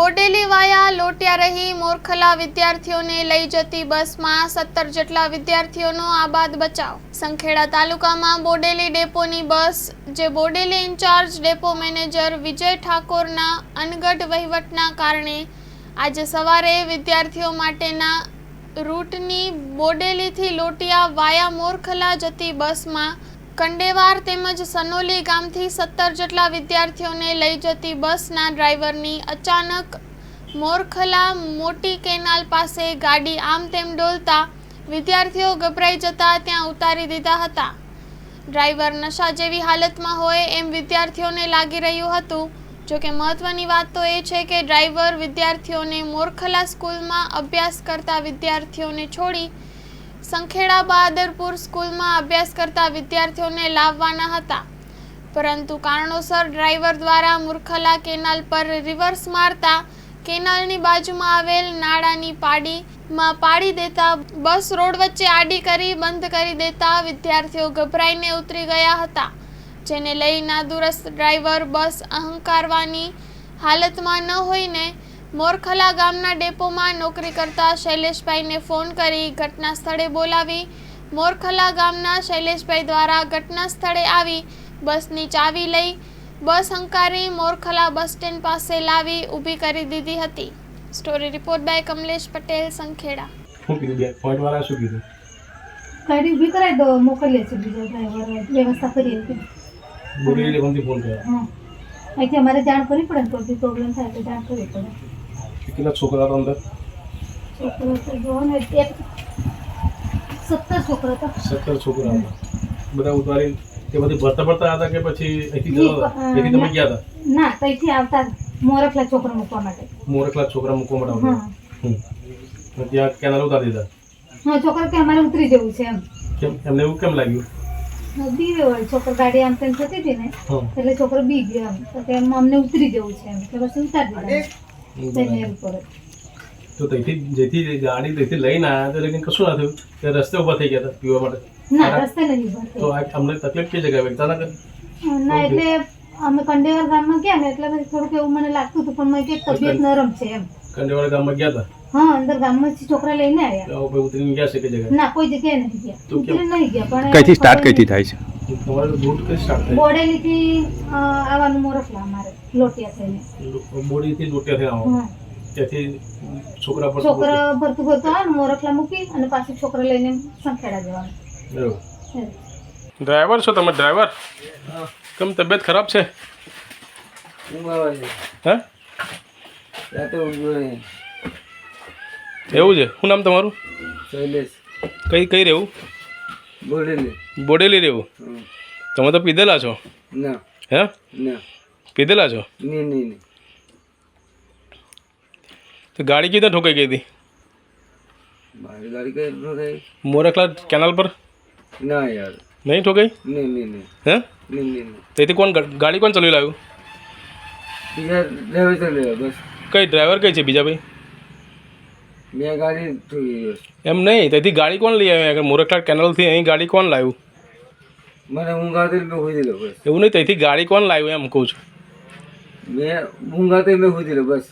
બોડેલી વાયા લોટિયા રહી મોરખલા વિદ્યાર્થીઓને લઈ જતી બસમાં સત્તર જેટલા વિદ્યાર્થીઓનો આબાદ બચાવ. સંખેડા તાલુકામાં બોડેલી ડેપોની બસ, જે Bodeli in-charge depot manager Vijay ઠાકોરના અનગઢ વહીવટના કારણે આજે સવારે વિદ્યાર્થીઓ માટેના રૂટની બોડેલીથી લોટિયા વાયા મોરખલા જતી બસમાં કંડેવાર તેમજ સનોલી ગામથી સત્તર જેટલા વિદ્યાર્થીઓને લઈ જતી બસના ડ્રાઈવરની અચાનક મોરખલા મોટી કેનાલ પાસે ગાડી આમ તેમ ડોલતા વિદ્યાર્થીઓ ગભરાઈ જતા ત્યાં ઉતારી દીધા હતા. ડ્રાઈવર નશા જેવી હાલતમાં હોય એમ વિદ્યાર્થીઓને લાગી રહ્યું હતું. જોકે મહત્વની વાત તો એ છે કે ડ્રાઈવર વિદ્યાર્થીઓને મોરખલા સ્કૂલમાં અભ્યાસ કરતા વિદ્યાર્થીઓને છોડી સંખેડા બહાદરપુર સ્કૂલમાં અભ્યાસ કરતા વિદ્યાર્થીઓને લાવવાના હતા. પરંતુ કારણોસર ડ્રાઈવર દ્વારા મુરખલા કેનાલ પર રિવર્સ મારતા કેનાલની બાજુમાં આવેલ નાળાની પાડીમાં પાડી દેતા બસ રોડ વચ્ચે આડી કરી બંધ કરી દેતા વિદ્યાર્થીઓ ગભરાઈને ઉતરી ગયા હતા, જેને લઈ નાદુરસ્ત ડ્રાઈવર બસ અહંકારવાની હાલતમાં ન હોઈને મોરખલા ગામના ડેપોમાં નોકરી કરતા શૈલેષભાઈને ફોન કરી ઘટના સ્થળે બોલાવી. મોરખલા ગામના શૈલેષભાઈ દ્વારા ઘટના સ્થળે આવી બસની ચાવી લઈ બસ હંકારી મોરખલા બસ સ્ટેન્ડ પાસે લાવી ઊભી કરી દીધી હતી. Story report by Kamlesh Patel Sankheda. શું કીધું બે પોઈન્ટ વાળા શું કીધું? ગાડી ઊભી કરાવી દો મોકલીએ છીએ બીજો ડ્રાઈવર વ્યવસ્થા કરીએ છીએ. બોલી ફોન કર્યો? હા. અહીંથી અમારે જાણ કરવી પડે ને કોઈ પ્રોબ્લેમ થાય તો જાણ કરવી પડે. કેટલા છોકરા હતા અંદર સત્તર છોકરો તો સત્તર છોકરા હતા બધા ઉતારી તે બધી ભરતા ભરતા હતા કે પછી અહીંથી અહીંથી તમે ગયા હતા? ના અહીંથી આવતા મોરખલા છોકરા મૂકવા માટે. મોરખલા છોકરા મૂકવા માટે. ત્યાં કેનાલ ઉતારી દીધા? હા છોકરા કે અમારે ઉતરી જવું છે એમ. કેમ એમને એવું કેમ લાગ્યું? બીવે હોય. છોકરો ગાડી આમ તેમ થતી હતી ને એટલે છોકરો બી ગયો એમ. તો એમ અમને ઉતરી જવું છે એમ. એટલે પછી ઉતારી દીધા. તો ત્યાંથી જેથી ગાડી ત્યાંથી લઈને આવ્યા તો લેકિન કશું ના થયું. તે રસ્તે ઊભા થઈ ગયા હતા પીવા માટે. ના રસ્તે નથી તો આ અમને તકલીફ કઈ જગ્યાએ? અચાનક ના એટલે અમે કંડેવર ગામમાં ગયા ને એટલે પછી થોડુંક એવું મને લાગતું હતું પણ મેં કે તબિયત નરમ છે એમ. કંડેવાડા ગામમાં ગયા હતા? હા અંદર ગામમાંથી છોકરા લઈને આવ્યા ઉતરીને ગયા છે કે જગ્યાએ? ના કોઈ જગ્યાએ નથી ગયા. ઉતરીને નહીં ગયા પણ કઈથી સ્ટાર્ટ કઈથી થાય છે? તમારે રૂટ કઈ સ્ટાર્ટ બોડેલીથી આવવાનું મોરખલા અમારે લોટિયા થઈને. બોડીથી લોટિયા થયા આવો હા. ત્યાંથી છોકરા પર છોકરા ભરતું ભરતું આવે મોરખલા મૂકી અને પાછું છોકરા લઈને સંખેડા જવાનું. ડ્રાઈવર છો તમે ડ્રાઈવર? કેમ તબિયત ખરાબ છે? હે? એવું છે? શું નામ તમારું? શૈલેષ. કઈ કઈ રહેવું? બોલેલી. બોડેલી રહેવું તમે તો પીધેલા છો? ના. હે? ના. પીધેલા છો? નહીં નહીં નહીં તો ગાડી કીધા ઠોકાઈ ગઈ હતી? મારી ગાડી કઈ ઠોકાઈ મોરખલા કેનાલ પર? ના યાર. નહીં ઠોકાઈ? નહીં નહીં નહીં હે? નહીં નહીં તેથી કોણ ગાડી કોણ ચલાવી લાવ્યું? બીજા ડ્રાઈવર ચલાવ્યો બસ. કઈ ડ્રાઈવર કઈ છે બીજા ભાઈ? મેં ગાડી થઈ એમ નહીં તેથી ગાડી કોણ લઈ આવ્યા? મોરખલા કેનાલથી અહીં ગાડી કોણ લાવ્યું? મને ઊંઘાથી મેં હોઈ દીધો બસ. એવું નહીં તેથી ગાડી કોણ લાવ્યું એમ કહું છું. મેં ઊંઘાથી મેં હોઈ દીધો બસ.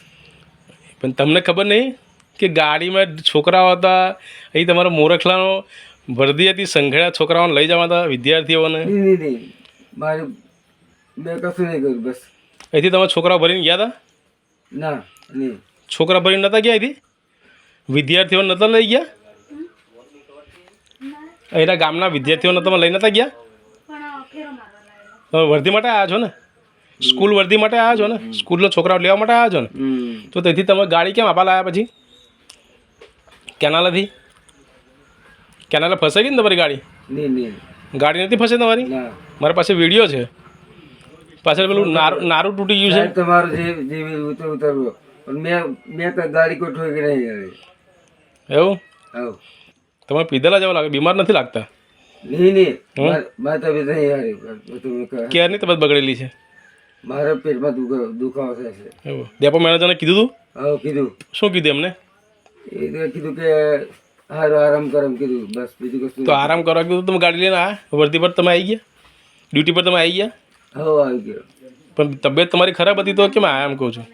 પણ તમને ખબર નહીં કે ગાડીમાં છોકરાઓ હતા અહીં તમારા મોરખલાનો વર્દી હતી સંઘળ્યા છોકરાઓને લઈ જવા હતા વિદ્યાર્થીઓને? મારે મેં કશું નહીં કર્યું બસ. અહીંથી તમે છોકરાઓ ભરીને ગયા હતા? ના નહીં. છોકરા ભરીને નહોતા ગયા અહીંથી? વિદ્યાર્થીઓને નહોતા લઈ ગયા? અહીંના ગામના વિદ્યાર્થીઓને તમે લઈ નહોતા ગયા? તમે વર્ધી માટે આવ્યા છો ને? સ્કૂલ વર્ધી માટે આવ્યા છો ને? સ્કૂલના છોકરાઓ લેવા માટે આવ્યા છો ને? તો તેથી તમે ગાડી કેમ આપવા લાવ્યા પછી? કેનાલેથી? કેનાલે ફસાઈ ગઈ ને તમારી ગાડી? ગાડી નથી ફસે તમારી? મારા પાસે વીડિયો છે. પાછળ પેલું નારું નારું તૂટી ગયું છે. તમારું જે જે ઉતર મેં મેં તો ગાડી કોઈ ઠોકી નહીં એવું? હા તમે પીધેલા જેવા લાગે? બીમાર નથી લાગતા? નહીં નહીં. માર- તબિયત નહીં ક્યારની તબિયત બગડેલી છે? મારા પેટમાં દુખાવો દુખાવો થાય છે. એવું. ડેપો મેનેજરને કીધું તું? હા કીધું. શું કીધું એમને? એ કીધું કે હારું આરામ કરો એમ કીધું. બસ બીજું કશું તો આરામ કરવા કીધું તમે ગાડી લઈને આ વર્ધી પર તમે આવી ગયા? ડ્યુટી પર તમે આવી ગયા? હા આવી ગયો. પણ તબિયત તમારી ખરાબ હતી તો કેમ આયા એમ કહું છું?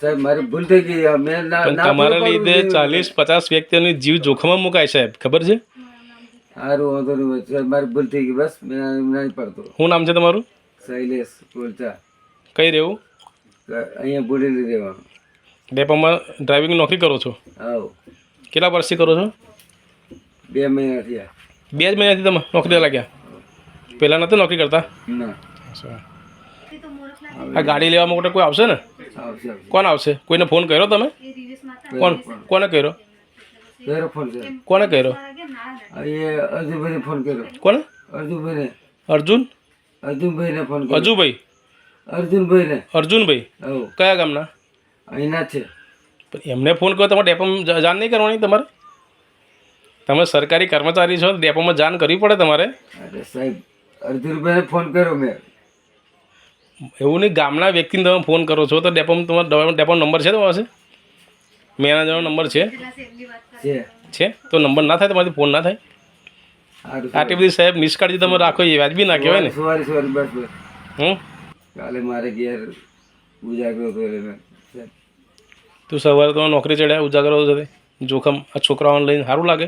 સાહેબ મારી ભૂલ થઈ ગઈ. મેં તમારા લીધે ચાલીસ પચાસ વ્યક્તિઓની જીવ જોખમમાં મુકાય સાહેબ ખબર છે? સારું વાંધો નહીં સાહેબ મારી ભૂલ થઈ ગઈ બસ. મેં નહીં પડતો. શું નામ છે તમારું? શૈલેષ કોલચા કઈ રહેવું? અહીંયા બોલેલી રહેવાનું. ડેપોમાં ડ્રાઇવિંગ નોકરી કરો છો? આવો. કેટલા વર્ષથી કરો છો? બે મહિના થયા. બે જ મહિનાથી તમે નોકરી લાગ્યા? પહેલાં નહોતા નોકરી કરતા? ના. આ ગાડી લેવા માટે કોઈ આવશે ને? કોણ આવશે? કોઈને ફોન કર્યો તમે? કોણ? કોને કર્યો? કોને કર્યો? અર્જુનભાઈને ફોન કર્યો. કોને? અર્જુનભાઈને. અર્જુન? અર્જુનભાઈને ફોન કર્યો. અજુભાઈ અર્જુનભાઈને. અર્જુનભાઈ? કયા ગામના? અહીંના છે. એમને ફોન કર્યો? તમારે ડેપોમાં જાણ નહીં કરવાની તમારે? તમે સરકારી કર્મચારી છો ડેપોમાં જાણ કરવી પડે તમારે. સાહેબ અર્જુનભાઈને ફોન કર્યો મેં. એવું નહીં ગામના વ્યક્તિને તમે ફોન કરો છો તો ડેપોમાં તમારો ડેપોનો નંબર છે તમારી પાસે? મેનેજરનો નંબર છે? છે. તો નંબર ના થાય તમારાથી ફોન ના થાય? આટલી બધી સાહેબ નિષ્કાળજી તમે રાખો એ વાજબી ના કહેવાય ને. સોરી સોરી બસ બસ. હમ? કાલે મારે ઘેર ઉજાગરો તું સવારે તમે નોકરી ચડ્યા ઉજાગરો છે જોખમ આ છોકરાઓને લઈને સારું લાગે.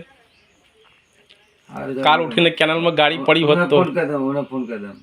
કાર કાલ ઉઠીને કેનાલમાં ગાડી પડી હોત તો. ફોન કરતા ફોન કરી દઉં